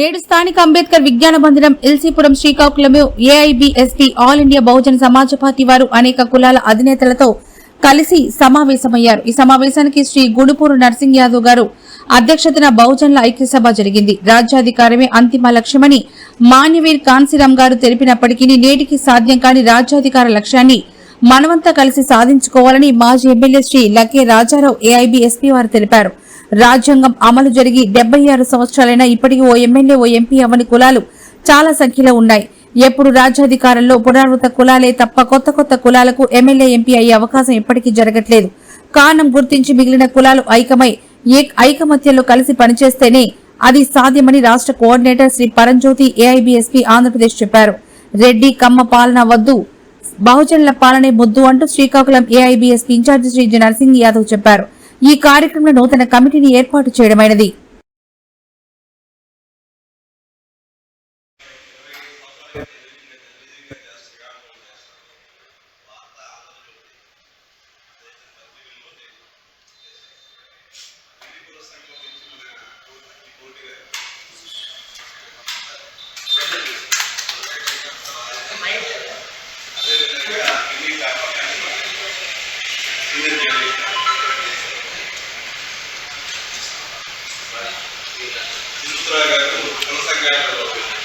నేడు స్థానిక అంబేద్కర్ విజ్ఞాన మందిరం ఎల్సీపురం శ్రీకాకుళంలో ఏఐబిఎస్పీ ఆల్ ఇండియా బహుజన సమాజ పార్టీ వారు అనేక కులాల అధినేతలతో కలిసి సమావేశమయ్యారు. ఈ సమావేశానికి శ్రీ గుడుపూరు నర్సింగ్ యాదవ్ గారు అధ్యక్షతన బహుజనుల ఐక్యసభ జరిగింది. రాజ్యాధికారమే అంతిమ లక్ష్యమని మాన్యవీర్ కాన్సీరామ్ గారు తెలిపినప్పటికీ నేటికి సాధ్యం కాని రాజ్యాధికార లక్ష్యాన్ని మనమంతా కలిసి సాధించుకోవాలని మాజీ ఎమ్మెల్యే శ్రీ లకే రాజారావు ఏఐబిఎస్పీ వారు తెలిపారు. రాజ్యాంగం అమలు జరిగి డెబ్బై ఆరు సంవత్సరాలైనా ఇప్పటికీ ఓ ఎమ్మెల్యే ఓ ఎంపీ అవని కులాలు చాలా సంఖ్యలో ఉన్నాయి. ఎప్పుడు రాజ్యాధికారంలో పునరావృత కులాలే తప్ప కొత్త కొత్త కులాలకు ఎమ్మెల్యే ఎంపీ అయ్యే అవకాశం ఇప్పటికీ జరగట్లేదు. కారణం గుర్తించి మిగిలిన కులాలు ఐకమై ఐకమత్యంలో కలిసి పనిచేస్తేనే అది సాధ్యమని రాష్ట్ర కోఆర్డినేటర్ శ్రీ పరంజ్యోతి ఏఐబీఎస్పీ ఆంధ్రప్రదేశ్ చెప్పారు. రెడ్డి కమ్మ పాలన వద్దు. బహుజనుల పాలనే ముద్దు అంటూ Srikakulam AIBSP incharge Shri G Narsing Yadav చెప్పారు. ఈ కార్యక్రమంలో నూతన కమిటీని ఏర్పాటు చేయడమైనది. Tirupathirao para a nossa guerra.